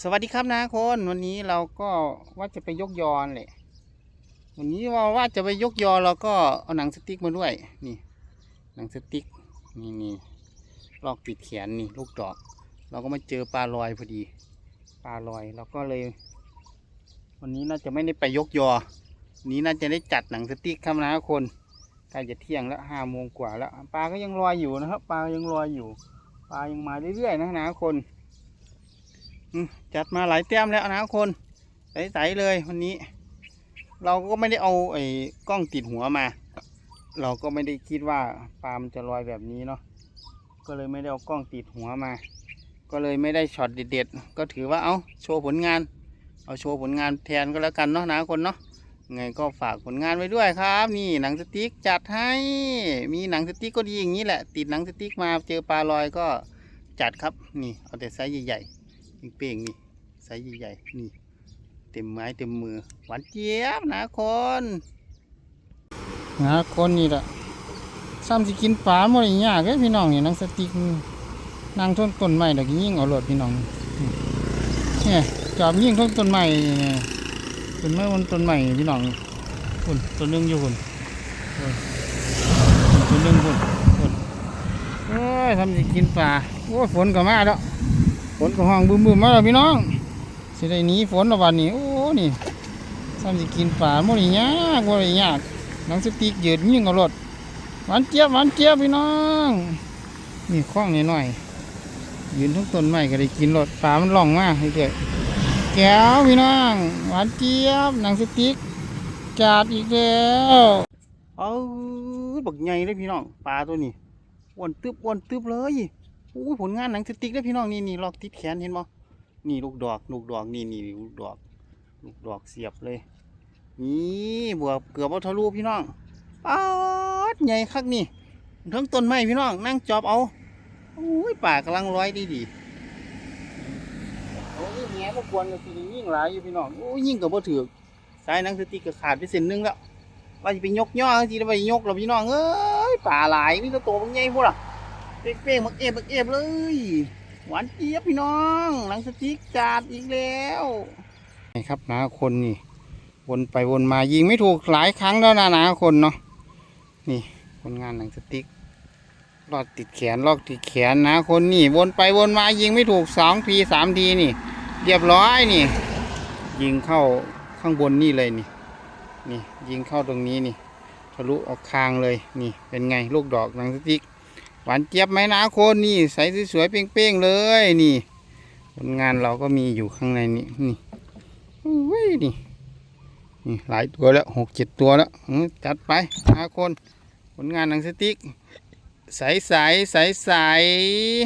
สวัสดีครับนะคนวันนี้เราก็ว่าจะไปยกยอนแหละวันนี้ว่าว่าจะไปยกยอเราก็เอาหนังสติ๊กมาด้วย นี่ หนังสติ๊กนี่นี่ลอกปิดแขนนี่ลูกดอก เราก็มาเจอปลาลอยพอดี ปลาลอยเราก็เลย วันนี้น่าจะไม่ได้ไปยกยอ นี้น่าจะได้จัดหนังสติ๊กครับนะคนใกล้จะเที่ยงแล้วห้าโมงกว่าแล้วปลาก็ยังลอยอยู่นะครับ ปลายังลอยอยู่ ปลายังมาเรื่อยๆนะนะคน จัดมาหลายแต้มแล้วนะคนใสๆเลยวันนี้ เราก็ไม่ได้เอาไอ้กล้องติดหัวมา เราก็ไม่ได้คิดว่าปลามันจะลอยแบบนี้เนาะก็เลยไม่ได้เอากล้องติดหัวมา ก็เลยไม่ได้ช็อตเด็ดๆก็ถือว่าเอาโชว์ผลงาน เอาโชว์ผลงานแทนก็แล้วกันเนาะนะคนเนาะไงก็ฝากผลงานไว้ด้วยครับ นี่หนังสติ๊กจัดให้มีหนังสติ๊กก็ดีอย่างนี้แหละ ติดหนังสติ๊กมาเจอปลาลอยก็จัดครับนี่เอาแต่ไซส์ใหญ่ๆ เป้งๆนี่ไซส์ใหญ่ๆนี่ เต็มไม้เต็มมือ หวานเจี๊ยบนะคนนะคนนี่ละซ้ำสิกินปลาหมดอีกอย่างเลยพี่น้องนี่นังสติ๊กนี่นั่งต้นต้นไม้เด็กยิ่งเอารถพี่น้องเนี่ยจอบยิ่งต้นต้นไม้เนี่ต้นไม้บนต้นไม้พี่น้องคุณต้นนึงอยู่คุณต้นนึงคุณคุณโอ้ยทำสิกินปลาโอ้ฝนก็มาแล้ว นก็ห้องบึ้มๆมาแล้วพี่น้องสิได้หนีฝนละวันนี้โอ้นี่ซ้ำสิกินปลาโมนี่ยากโมนี่ยากหนังสติ๊กยืดยิ่งเอารถหวานเจี๊ยบหวานเจี๊ยบพี่น้องนี่คล้องนิดหน่อยๆยืนทุกต้นไม้ก็ได้กินรถปลามันล่องมากให้เกิดแก้วพี่น้องหวานเจี๊ยบหนังสติ๊กจัดอีกแล้วเอาบักใหญ่เลยพี่น้องปลาตัวนี้อ้วนตึบอ้วนตึบเลย อ้ยผลงานหนังสติ๊กเลยพี่น้องนี่นี่ลอกติดแขนเห็นบ่นี่ลูกดอกลูกดอกนี่นี่ลูกดอกลูกดอกเสียบเลย นี่บวกเกือบเอาทะลุพี่น้องป๊าดใหญ่คักนี่ทั้งต้นไม้พี่น้องนั่งจอบเอาโอ้ยป่ากำลังร้อยดีดีโอ้ยแง่ก็ควรกับทีนี้ยิ่งหลายอยู่พี่น้องโอ้ยยิ่งกับบ่ถือสายหนังสติ๊กขาดไปเส้นนึงแล้วว่าจะไปยกย่อทีจะไปยกแล้วพี่น้องเอ้ยป่าหลายนี่ก็โตบางใหญ่พวกล่ะ เป๊กๆมักเอฟมักเอฟเลย หวานเจี๊ยบพี่น้อง หลังสติ๊กจัดอีกแล้วนี่ครับนาคนนี่วนไปวนมายิงไม่ถูกหลายครั้งแล้วนะนาคนเนาะนี่ผลงานหนังสติ๊กลอดติดแขนลอกติดแขนนะคนนี่วนไปวนมายิงไม่ถูกสองทีสามทีนี่ เรียบร้อยนี่ ยิงเข้าข้างบนนี่เลยนี่ นี่ยิงเข้าตรงนี้นี่ ทะลุออกคางเลยนี่ เป็นไงลูกดอกหนังสติ๊ก หวานเจี๊ยบไหมนะคนนี่ใสสวยๆเป้งๆเลยนี่ผลงานเราก็มีอยู่ข้างในนี้นี่อุ้ยนี่นี่หลายตัวแล้วหกเจ็ดตัวแล้วจัดไปนะคนผลงานหนังสติ๊กใสใสใสใส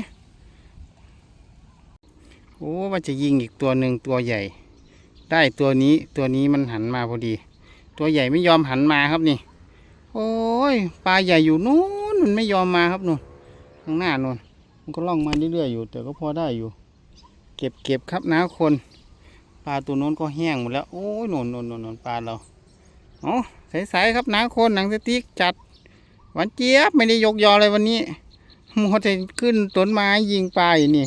ๆโอ้ว่าจะยิงอีกตัวหนึ่งตัวใหญ่ ได้ตัวนี้ตัวนี้มันหันมาพอดี ตัวใหญ่ไม่ยอมหันมาครับนี่ โอ้ยปลาใหญ่อยู่นู้นมันไม่ยอมมาครับนู่น ข้างหน้านู่นมันก็ล่องมาเรื่อยๆอยู่ แต่ก็พอได้อยู่ เก็บเก็บครับนะคน ปลาตัวโน้นก็แห้งหมดแล้ว โอ้ยโนนโนนโนนโนนปลาเราอ๋อใสๆครับนะคนหนังสติ๊กจัดหวานเจี๊ยบไม่ได้ยกยอเลยวันนี้มัวแต่ขึ้นต้นไม้ยิงปลาอยู่นี่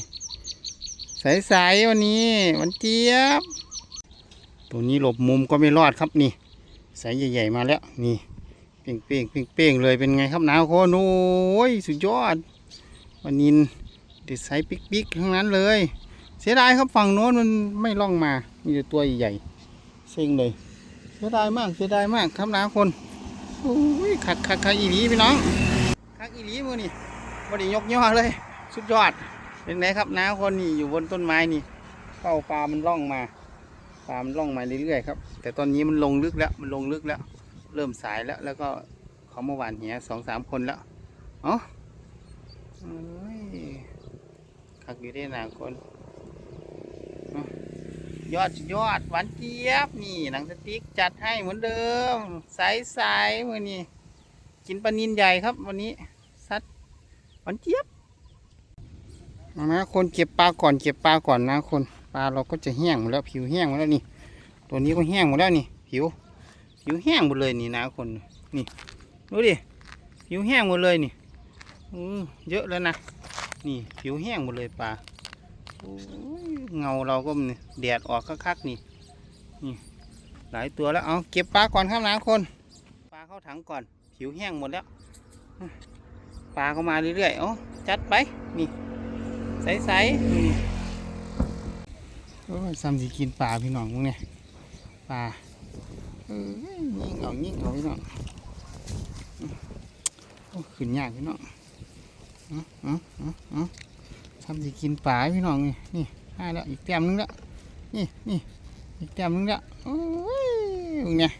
ใสๆวันนี้หวานเจี๊ยบ ตัวนี้หลบมุมก็ไม่รอดครับนี่สายใหญ่ๆมาแล้วนี่เป้งเป้งเป้งเป้งเลยเป็นไงครับนาวโคนโอ้ยสุดยอด วันนี้ติดไซส์ปิ๊กๆทั้งนั้นเลย เสียดายครับฝั่งโน้นมันไม่ล่องมา มีแต่ตัวใหญ่ๆเซ็งเลย เสียดายมากเสียดายมากครับนาคนโอ้ยคักคักคักอีหลีพี่น้องคักอีหลีมือนี่วันนี้ยกย่อเลย สุดยอด เป็นไงครับน้าคนนี่อยู่บนต้นไม้นี่เป้าปลามันล่องมาปลามันล่องมาเรื่อยๆครับ แต่ตอนนี้มันลงลึกแล้วมันลงลึกแล้ว เริ่มสายแล้วแล้วก็เขามาหวานเหียสองสามคนแล้ว เอ๋อ เอ้ยคักอยู่ได้หนาคน ยอดยอดหวานเจี๊ยบนี่หนังสติ๊กจัดให้เหมือนเดิม ใสใสๆมือนี่กินปลานินใหญ่ครับ วันนี้ซัดหวานเจี๊ยบนะคนเก็บปลาก่อนเก็บปลาก่อนนะคนปลาเราก็จะแห้งหมดแล้วผิวแห้งหมดแล้วนี่ ตัวนี้ก็แห้งหมดแล้วนี่ ผิว ผิวแห้งหมดเลยนี่นะคนนี่ดูดิผิวแห้งหมดเลยนี่ เยอะแล้วนะ นี่ผิวแห้งหมดเลยปลาเงาเราก็แดดออกคักๆนี่ นี่ หลายตัวแล้วเอาเก็บปลาก่อนครับนะคนปลาเข้าถังก่อน ผิวแห้งหมดแล้วปลาเข้ามาเรื่อยๆเอ๋อจัดไป นี่ ใสๆนี่โอ้ยซ้ำสิกินปลาพี่น้องมึงเนี่ยปลาเอ้ยยิ่งเอายิ่งเอาพี่น้องขึ้นยากพี่น้อง เอ๋ออ๋ออ๋อซ้ำสิกินปลาพี่น้องนี่นี่ให้แล้วอีกแต้มนึงแล้วนี่นี่อีกแต้มนึงแล้วโอ้ยมึงเนี่ย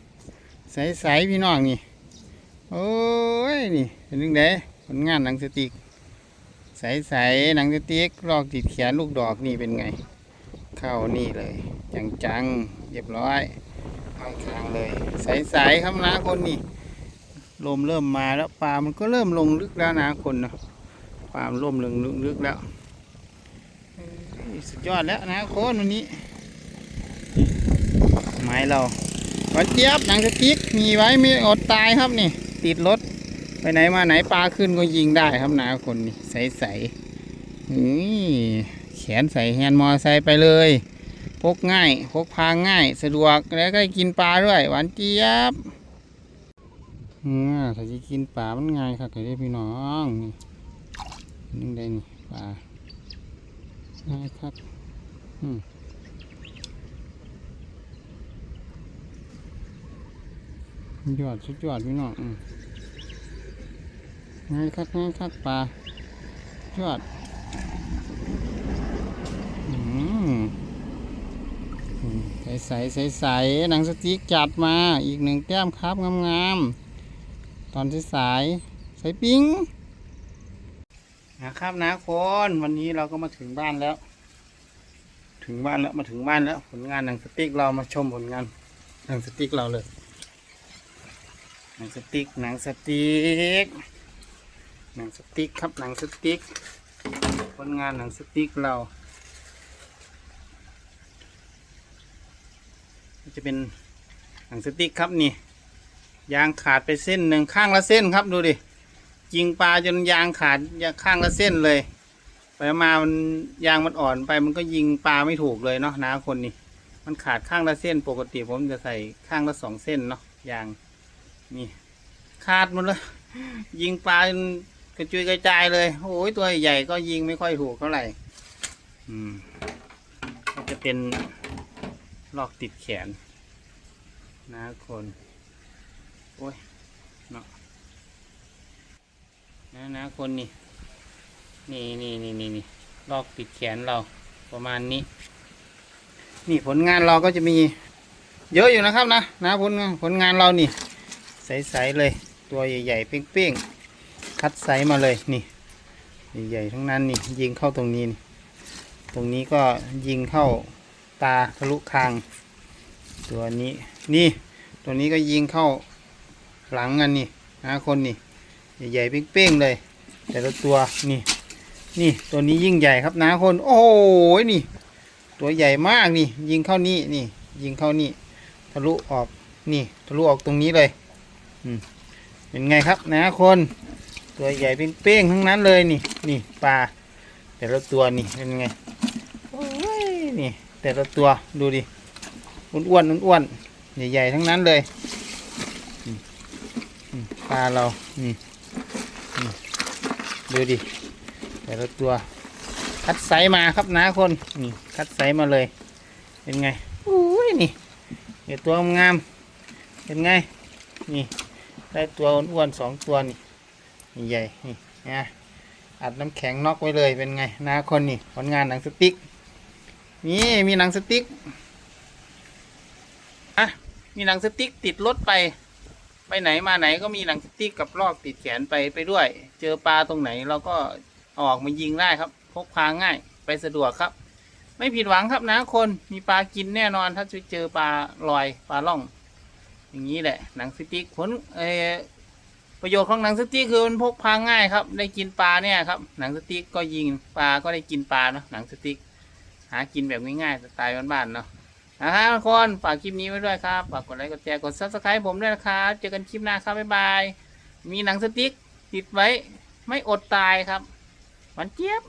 ใสๆพี่น้องนี่โอ้ยนี่เป็นยังไงผลงานหนังสติกใสๆหนังสติกลอกติดแขนลูกดอกนี่เป็นไง เข้านี่เลยจังๆเรียบร้อยห้อยคางเลย ใสๆครับนะคนนี่ลมเริ่มมาแล้วปลามันก็เริ่มลงลึกแล้วนะคนเนาะ ปลามร่มลงลึกๆแล้ว สุดยอดแล้วนะโค้นวันนี้ ไม้เราหวันเจี๊ยบหนังสติ๊กมีไว้ไม่อดตายครับนี่ ติดรถ ไปไหนมาไหนปลาขึ้นก็ยิงได้ครับนาคนนี่ใสใสๆนี่แขนใส่แฮนด์มอไซค์ไปเลยพกง่ายพกพาง่าย สะดวกแล้วก็ได้กินปลาด้วย หวานเจี๊ยบอืมถ้าจะกินปลามันง่ายครับเด้อพี่น้อง นี่นี่ได้นี่ปลาง่ายครับอืมยอดสุดยอดพี่น้องอืมง่ายคักง่ายคักปลายอดอืมใสใสใสใสหนังสติ๊กจัดมาอีกหนึ่งแต้มครับงามๆตอนที่สายๆใส่ปิ้ง นะครับนะคนวันนี้เราก็มาถึงบ้านแล้ว ถึงบ้านแล้วมาถึงบ้านแล้ว ผลงานหนังสติ๊กเรามาชมผลงานหนังสติ๊กเราเลยหนังสติ๊กหนังสติ๊กหนังสติ๊กครับหนังสติ๊กผลงานหนังสติ๊กเราจะเป็นหนังสติ๊กครับนี่ยางขาดไปเส้นหนึ่งข้างละเส้นครับดูดิ ยิงปลาจนยางขาดยางข้างละเส้นเลยไปมามันยางมันอ่อนไปมันก็ยิงปลาไม่ถูกเลยเนาะนาคนนี่มันขาดข้างละเส้นปกติผมจะใส่ข้างละสองเส้นเนาะยางนี่ขาดหมดเลยยิงปลาจนกระจุยกระจายเลยโอ้ยตัวใหญ่ก็ยิงไม่ค่อยถูกเท่าไหร่อืมก็จะเป็นลอกติดแขนนะคน โอ้ยเนาะ นะนะคนนี่นี่นี่นี่นี่นี่ลอกติดแขนเราประมาณนี้ นี่ผลงานเราก็จะมีเยอะอยู่นะครับนะนะผลงานผลงานเรานี่ ใสๆเลยตัวใหญ่ๆเป้งๆคัดไซส์มาเลยนี่ใหญ่ๆทั้งนั้นนี่ยิงเข้าตรงนี้นี่ตรงนี้ก็ยิงเข้าตาทะลุคาง ตัวนี้นี่ ตัวนี้ก็ยิงเข้าหลังกันนี่นะคนนี่ ใหญ่ๆเป้งๆเลย แต่ละตัวนี่นี่ตัวนี้ยิ่งใหญ่ครับนะคน โอ้โหนี่ ตัวใหญ่มากนี่ ยิงเข้านี่นี่ ยิงเข้านี่ ทะลุออกนี่ทะลุออกตรงนี้เลยอืมเป็นไงครับนะคน ตัวใหญ่เป้งๆทั้งนั้นเลยนี่ นี่ปลาแต่ละตัวนี่เป็นไงโอ้ยนี่ แต่ละตัวดูดิอ้วนๆอ้วนๆใหญ่ๆทั้งนั้นเลยปลาเราอืมอืม ดูดิแต่ละตัว คัดไซส์มาครับนะคน นี่คัดไซส์มาเลย เป็นไงอุ้ยนี่เดี๋ยวตัวงามเป็นไง นี่ ได้ตัวอ้วนๆสองตัวนี่นใหญ่นี่นะอัดน้ำแข็งน็อกไว้เลยเป็นไงนะคนนี่ผลงานหนังสติ๊กนี่มีหนังสติ๊กอะมีหนังสติ๊กติดรถไป ไปไหนมาไหนก็มีหนังสติ๊กกับลอกติดแขนไปไปด้วย เจอปลาตรงไหนเราก็เอาออกมายิงได้ครับ พกพาง่ายไปสะดวกครับ ไม่ผิดหวังครับนะคนมีปลากินแน่นอน ถ้าจะเจอปลาลอยปลาล่อง อย่างนี้แหละ หนังสติ๊กผลเอประโยชน์ของหนังสติ๊กคือมันพกพาง่ายครับ ได้กินปลาเนี่ยครับ หนังสติ๊กก็ยิงปลาก็ได้กินปลาเนาะหนังสติ๊กหากินแบบง่ายๆสไตล์บ้านๆเนาะ นะครับทุกคนฝากคลิปนี้ไว้ด้วยครับฝากกดไลค์กดแชร์กดซับสไครป์ผมด้วยนะครับ เจอกันคลิปหน้าครับบ๊ายบาย มีหนังสติ๊กติดไว้ ไม่อดตายครับหวานเจี๊ยบ